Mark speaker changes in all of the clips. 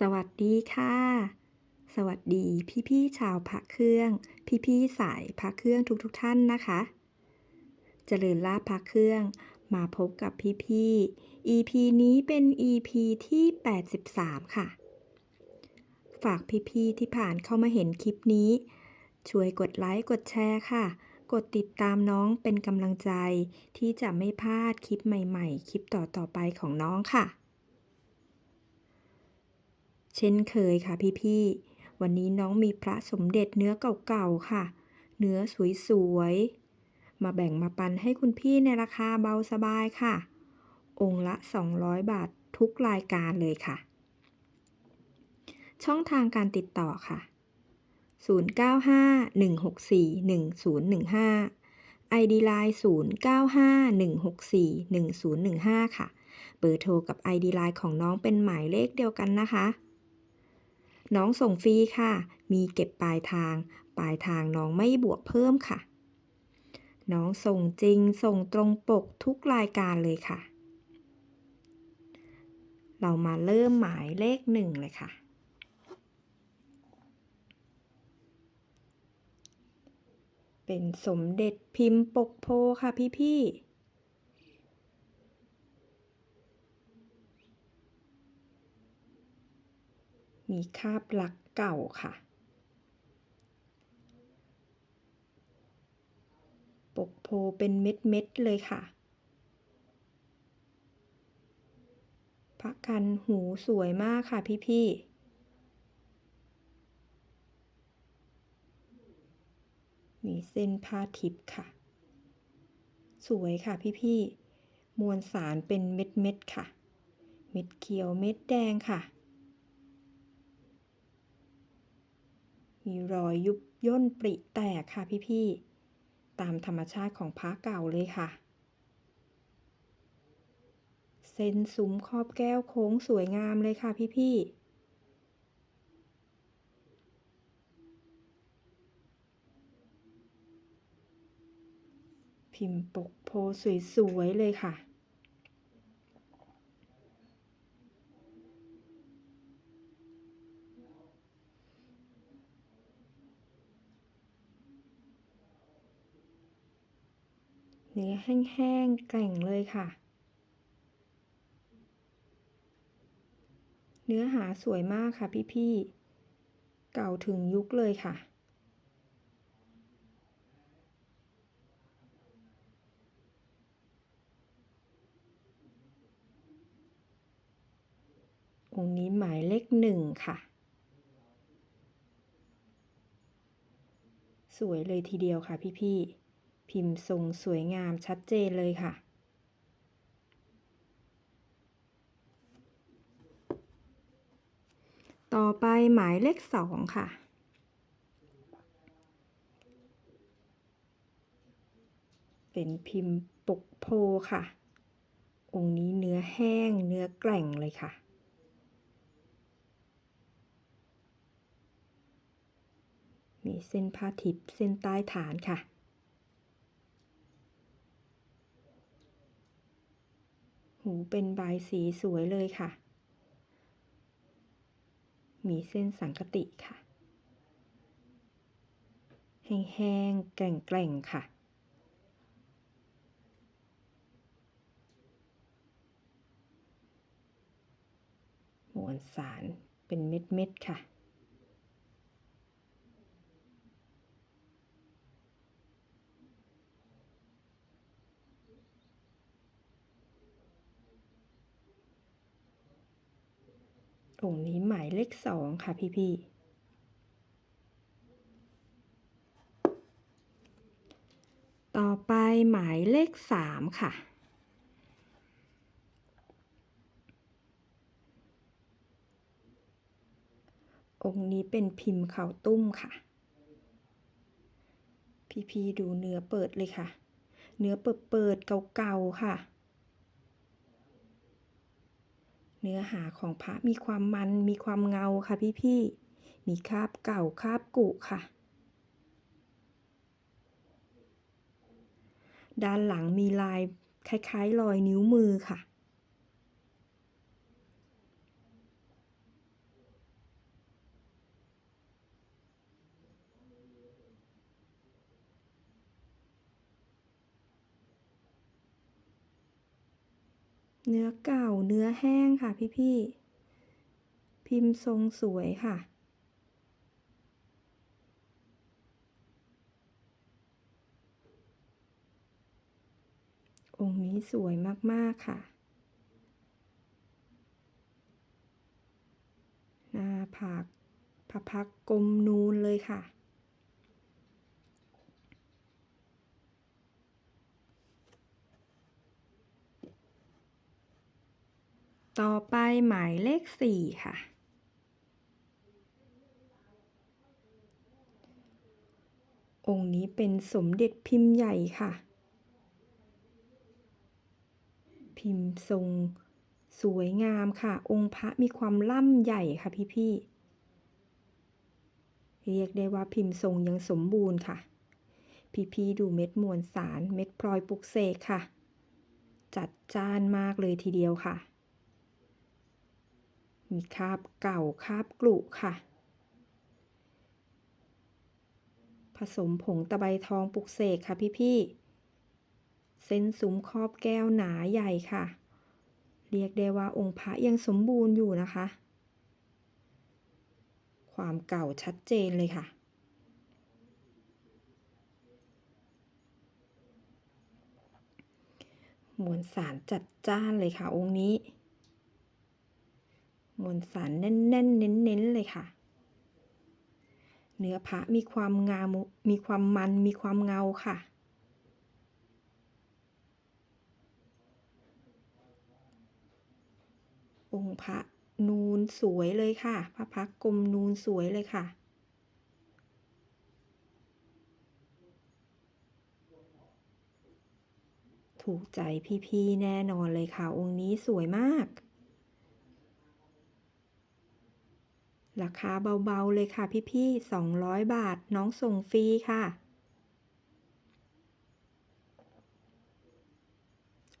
Speaker 1: สวัสดีค่ะ สวัสดีพี่ๆชาวพระเครื่อง พี่ๆสายพระเครื่องทุกๆท่านนะคะเจริญลาภพระเครื่องมาพบกับพี่ๆ EP นี้เป็น EP ที่ 83 ค่ะ ฝากพี่ๆที่ผ่านเข้ามาเห็นคลิปนี้ ช่วยกดไลค์กดแชร์ค่ะ กดติดตามน้องเป็นกำลังใจที่จะไม่พลาดคลิปใหม่ ๆ คลิปต่อๆไปของน้องค่ะ ช่นเคยค่ะพี่ๆ วันนี้น้องมีพระสมเด็จเนื้อเก่าๆค่ะ เนื้อสวยๆ มาแบ่งมาปันให้คุณพี่ในราคาเบาสบายค่ะ องค์ละ 200 บาททุกรายการเลยค่ะ ช่องทางการติดต่อค่ะ 0951641015 ID Line 0951641015 ค่ะ เบอร์โทรกับ ID Line ของน้องเป็นหมายเลขเดียวกันนะคะ น้องส่งฟรีค่ะ มีเก็บปลายทาง ปลายทางน้องไม่บวกเพิ่มค่ะ น้องส่งจริง ส่งตรงปกทุกรายการเลยค่ะ เรามาเริ่มหมายเลขหนึ่งเลยค่ะ เป็นสมเด็จพิมพ์ปกโพค่ะพี่ๆ มีคาบหลักเก่าค่ะ ปกโพเป็นเม็ดๆเลยค่ะ พระกันหูสวยมากค่ะพี่ๆมีเส้นผ้าทิพย์ค่ะ สวยค่ะพี่ๆมวลสารเป็นเม็ดๆค่ะ เม็ดเขียวเม็ดแดงค่ะ มีรอยยุบย่นปริแตกค่ะพี่ๆ ตามธรรมชาติของพระเก่าเลยค่ะ เส้นซุ้มครอบแก้วโค้งสวยงามเลยค่ะพี่ๆพิมพ์ปกโพสวยๆเลยค่ะ นื้อแห้งๆแกร่งเลยค่ะ เนื้อหาสวยมากค่ะพี่ๆ เก่าถึงยุคเลยค่ะ องค์นี้หมายเลขหนึ่งค่ะ สวยเลยทีเดียวค่ะพี่ๆ พิมพ์ทรงสวยงามชัดเจนเลยค่ะ ต่อไปหมายเลขสองค่ะ เป็นพิมพ์ปกโพค่ะ องค์นี้เนื้อแห้งเนื้อแกร่งเลยค่ะมีเส้นผ้าทิพย์เส้นใต้ฐานค่ะ หูเป็นใบสีสวยเลยค่ะ มีเส้นสังกติค่ะ แห้งๆ แกร่งๆ ค่ะมวลสารเป็นเม็ดๆ ค่ะ องนี้หมายเลขสองค่ะพี่ๆต่อไปหมายเลขสามค่ะ องค์นี้เป็นพิมพ์เขาตุ้มค่ะ พี่ๆดูเนื้อเปิดเลยค่ะ เนื้อเปิดเปิดๆเก่าๆค่ะ เนื้อหาของพระมีความมันมีความเงาค่ะพี่ๆ มีคราบเก่าคราบกุค่ะ ด้านหลังมีลายคล้ายๆรอยนิ้วมือค่ะ เนื้อเก่าเนื้อแห้งค่ะพี่ๆพิมพ์ทรงสวยค่ะ องค์นี้สวยมาก ๆ ค่ะ หน้าผากพระพักกลมนูนเลยค่ะ ต่อไปหมายเลขสี่ค่ะ องค์นี้เป็นสมเด็จพิมพ์ใหญ่ค่ะ พิมพ์ทรงสวยงามค่ะ องค์พระมีความล่ำใหญ่ค่ะพี่ๆ เรียกได้ว่าพิมพ์ทรงยังสมบูรณ์ค่ะ พี่ๆ ดูเม็ดมวลสารเม็ดพลอยปลุกเสกค่ะ จัดจ้านมากเลยทีเดียวค่ะ มีคาบเก่าคาบกรุค่ะ ผสมผงตะไบทองปลุกเสกค่ะพี่ๆเส้นซุ้มครอบแก้วหนาใหญ่ค่ะ เรียกได้ว่าองค์พระยังสมบูรณ์อยู่นะคะ ความเก่าชัดเจนเลยค่ะมวลสารจัดจ้านเลยค่ะองค์นี้ มวลสารแน่นๆ เน้นๆ เลยค่ะ เนื้อพระมีความงามมีความมันมีความเงาค่ะ องค์พระนูนสวยเลยค่ะ พระพักตร์กลมนูนสวยเลยค่ะถูกใจพี่ ๆ แน่นอนเลยค่ะ องค์นี้สวยมาก ราคาเบาๆเลยค่ะพี่ๆ200 บาทน้องส่งฟรีค่ะ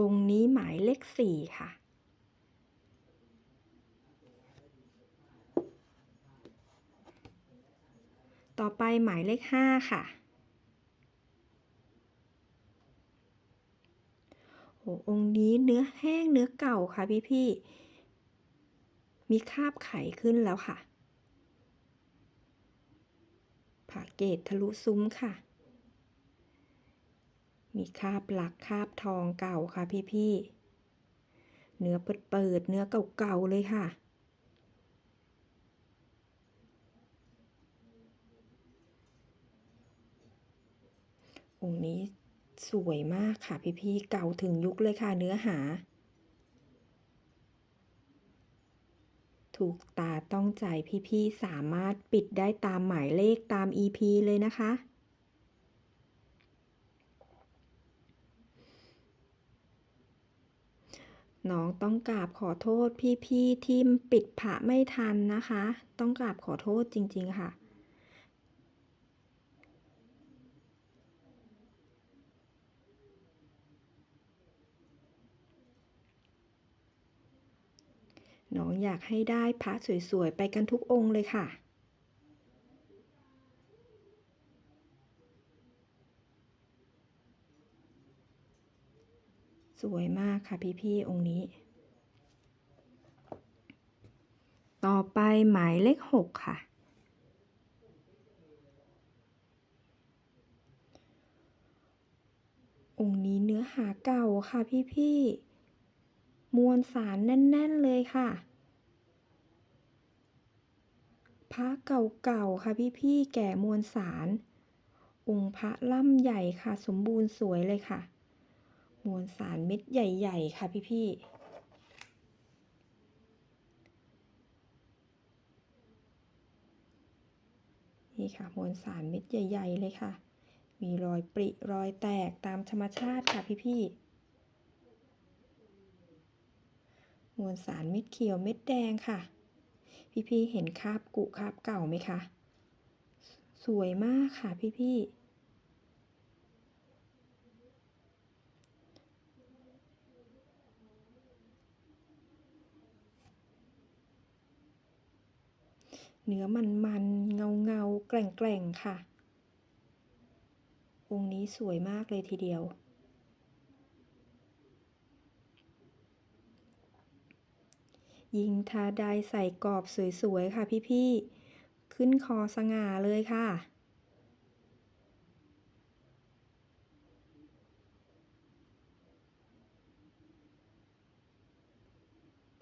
Speaker 1: องค์นี้หมายเลขสี่ค่ะ ต่อไปหมายเลขห้าค่ะโอ้องค์นี้เนื้อแห้งเนื้อเก่าค่ะพี่ๆมีคราบไขขึ้นแล้วค่ะ ผาเกตทะลุซุ้มค่ะ มีคาบหลักคาบทองเก่าค่ะพี่ๆ เนื้อเปิดๆเนื้อเก่าๆเลยค่ะองค์นี้สวยมากค่ะพี่ๆ เก่าถึงยุคเลยค่ะเนื้อหา ถูกตาต้องใจพี่ๆสามารถปิดได้ตามหมายเลขตาม EP เลยนะคะ น้องต้องกราบขอโทษพี่ๆที่ปิดพระไม่ทันนะคะ ต้องกราบขอโทษจริงๆค่ะ น้องอยากให้ได้พระสวยๆ ไปกันทุกองค์เลยค่ะ สวยมากค่ะพี่ๆ องค์นี้ ต่อไปหมายเลขหกค่ะองค์นี้เนื้อหาเก่าค่ะพี่ๆ มวลสารแน่น ๆ เลยค่ะพระเก่าๆค่ะพี่ๆแก่มวลสาร องค์พระล่ำใหญ่ค่ะ สมบูรณ์สวยเลยค่ะ มวลสารเม็ดใหญ่ ๆ ค่ะพี่ๆนี่ค่ะมวลสารเม็ดใหญ่ ๆ เลยค่ะ มีรอยปริรอยแตกตามธรรมชาติค่ะพี่ๆ มวลสารเม็ดเขียวเม็ดแดงค่ะ พี่ๆเห็นคราบกุคราบเก่าไหมคะ สวยมากค่ะพี่ๆเนื้อมันๆเงาๆแกร่งๆค่ะ องค์นี้สวยมากเลยทีเดียว ยิงถ้าไดใส่กรอบสวยๆค่ะพี่ๆ ขึ้นคอสง่าเลยค่ะ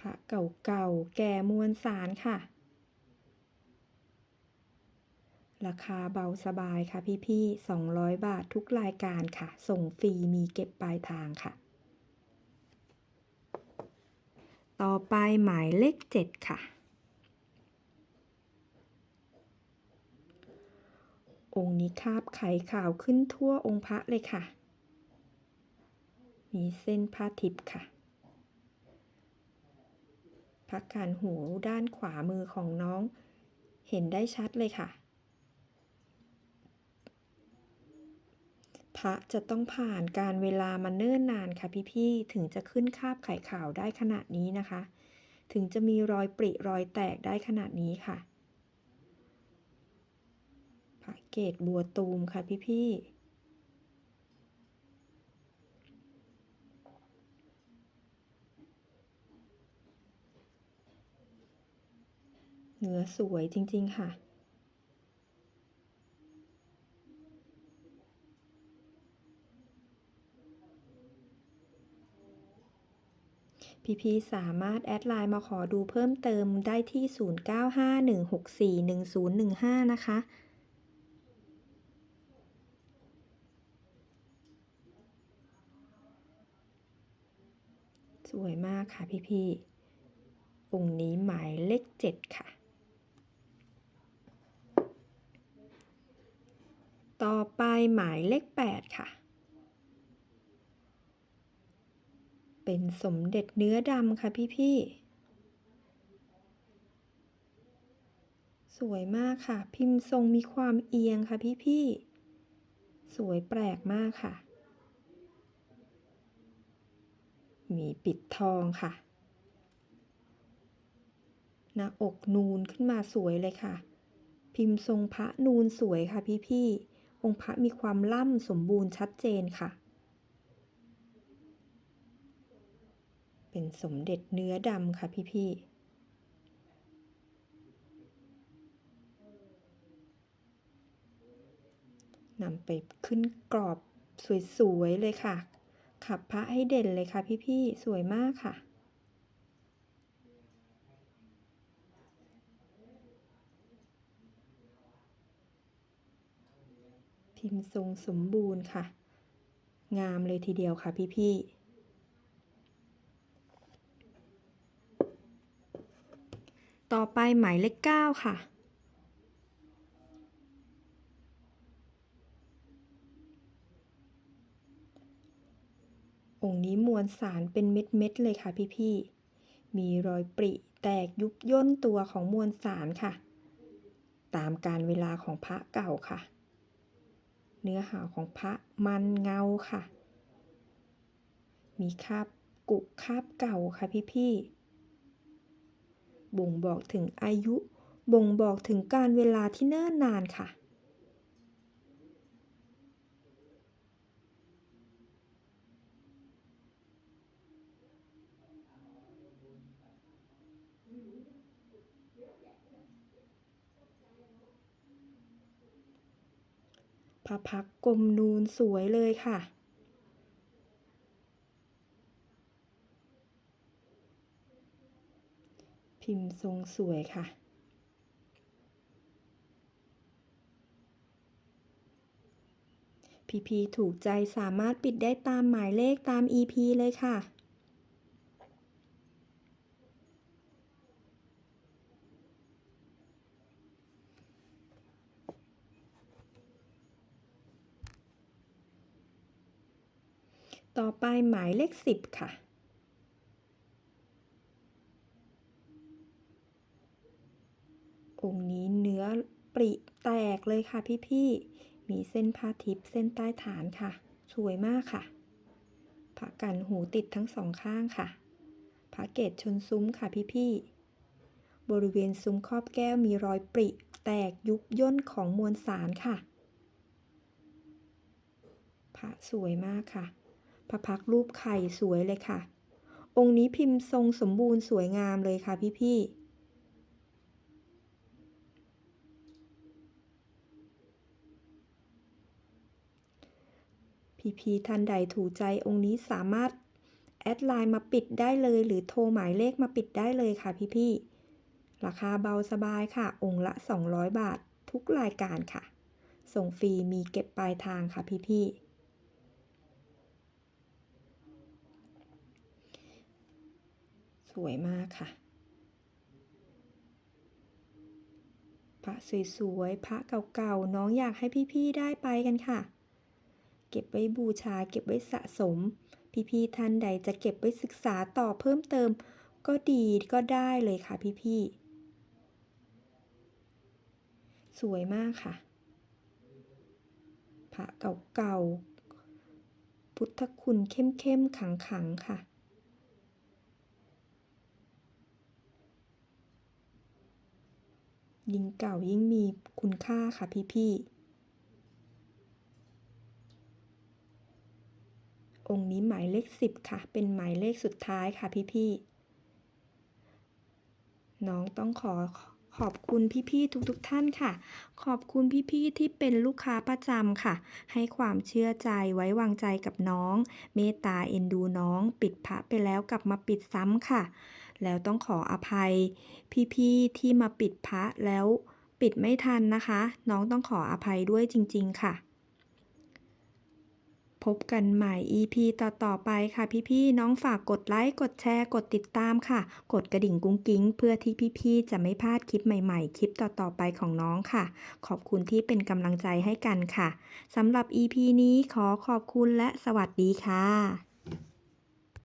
Speaker 1: พระเก่าๆ แก่มวลสารค่ะ ราคาเบาสบายค่ะพี่ๆ 200 บาททุกรายการค่ะ ส่งฟรีมีเก็บปลายทางค่ะ ต่อไปหมายเลข 7 ค่ะ องค์นี้คาบไข่ขาวขึ้นทั่วองค์พระเลยค่ะ มีเส้นผ้าทิพย์ค่ะพระการหูด้านขวามือของน้อง เห็นได้ชัดเลยค่ะ พระจะต้องผ่านการเวลามาเนิ่นนานค่ะพี่ๆ ถึงจะขึ้นคาบไข่ขาวได้ขนาดนี้นะคะ ถึงจะมีรอยปริรอยแตกได้ขนาดนี้ค่ะ พระเกตบัวตูมค่ะพี่ๆเนื้อสวยจริง ๆ ค่ะ พี่ๆสามารถแอดไลน์มาขอดูเพิ่มเติมได้ที่ 0951641015 นะคะ สวยมากค่ะพี่ๆองค์นี้หมายเลข 7 ค่ะต่อไปหมายเลข 8 ค่ะ เป็นสมเด็จเนื้อดำค่ะพี่ๆ สวยมากค่ะ พิมพ์ทรงมีความเอียงค่ะพี่ๆ สวยแปลกมากค่ะ มีปิดทองค่ะ หน้าอกนูนขึ้นมาสวยเลยค่ะ พิมพ์ทรงพระนูนสวยค่ะพี่ๆ องค์พระมีความล่ำสมบูรณ์ชัดเจนค่ะ เป็นสมเด็จเนื้อดำค่ะพี่ๆนำไปขึ้นกรอบสวยๆเลยค่ะ ขับพระให้เด่นเลยค่ะพี่ๆ สวยมากค่ะ พิมพ์ทรงสมบูรณ์ค่ะ งามเลยทีเดียวค่ะพี่ๆ ต่อไปหมายเลข9ค่ะ องค์นี้มวลสารเป็นเม็ดๆเลยค่ะพี่ๆ มีรอยปริแตกยุบย่นตัวของมวลสารค่ะ ตามการเวลาของพระเก่าค่ะ เนื้อหาของพระมันเงาค่ะ มีคาบกุคาบเก่าค่ะพี่ๆ บ่งบอกถึงอายุ บ่งบอกถึงการเวลาที่เนิ่นนานค่ะ พระพักกลมนูนสวยเลยค่ะ พิมพ์ทรงสวยค่ะ พีๆถูกใจสามารถปิดได้ตามหมายเลขตาม EP เลยค่ะต่อไปหมายเลข 10 ค่ะ องค์นี้เนื้อปริแตกเลยค่ะพี่ๆ มีเส้นผ้าทิพย์เส้นใต้ฐานค่ะ สวยมากค่ะพระกันหูติดทั้งสองข้างค่ะพระเกตชนซุ้มค่ะพี่ๆ บริเวณซุ้มครอบแก้วมีรอยปริแตกยุบย่นของมวลสารค่ะพระสวยมากค่ะ พระพักร์รูปไข่สวยเลยค่ะ องค์นี้พิมพ์ทรงสมบูรณ์สวยงามเลยค่ะพี่ๆ พี่ๆท่านใดถูกใจองค์นี้สามารถแอดไลน์มาปิดได้เลย หรือโทรหมายเลขมาปิดได้เลยค่ะพี่ๆราคาเบาสบายค่ะ องค์ละ 200 บาททุกรายการค่ะ ส่งฟรีมีเก็บปลายทางค่ะพี่ๆสวยมากค่ะ พระสวยๆ พระเก่าๆ น้องอยากให้พี่ ๆ ได้ไปกันค่ะ เก็บไว้บูชา เก็บไว้สะสม พี่ๆท่านใดจะเก็บไว้ศึกษาต่อเพิ่มเติม ก็ดีก็ได้เลยค่ะพี่ๆสวยมากค่ะพระเก่าๆพุทธคุณเข้มๆขังๆค่ะยิ่งเก่ายิ่งมีคุณค่าค่ะพี่ๆ องค์นี้หมายเลข 10 ค่ะ เป็นหมายเลขสุดท้ายค่ะพี่ๆ น้องต้องขอขอบคุณพี่ๆทุกๆท่านค่ะ ขอบคุณพี่ๆที่เป็นลูกค้าประจำค่ะ ให้ความเชื่อใจไว้วางใจกับน้อง เมตตาเอ็นดูน้อง ปิดพระไปแล้วกลับมาปิดซ้ำค่ะ แล้วต้องขออภัย พี่ๆที่มาปิดพระแล้วปิดไม่ทันนะคะ น้องต้องขออภัยด้วยจริง ๆ ค่ะ พบกันใหม่ EP ต่อๆไปค่ะพี่ๆน้องฝากกดไลค์ กดแชร์ กดติดตามค่ะ กดกระดิ่งกุ้งกิ้ง เพื่อที่พี่ๆจะไม่พลาดคลิปใหม่ๆ คลิปต่อๆไปของน้องค่ะ ขอบคุณที่เป็นกำลังใจให้กันค่ะสำหรับ EP นี้ขอขอบคุณและสวัสดีค่ะ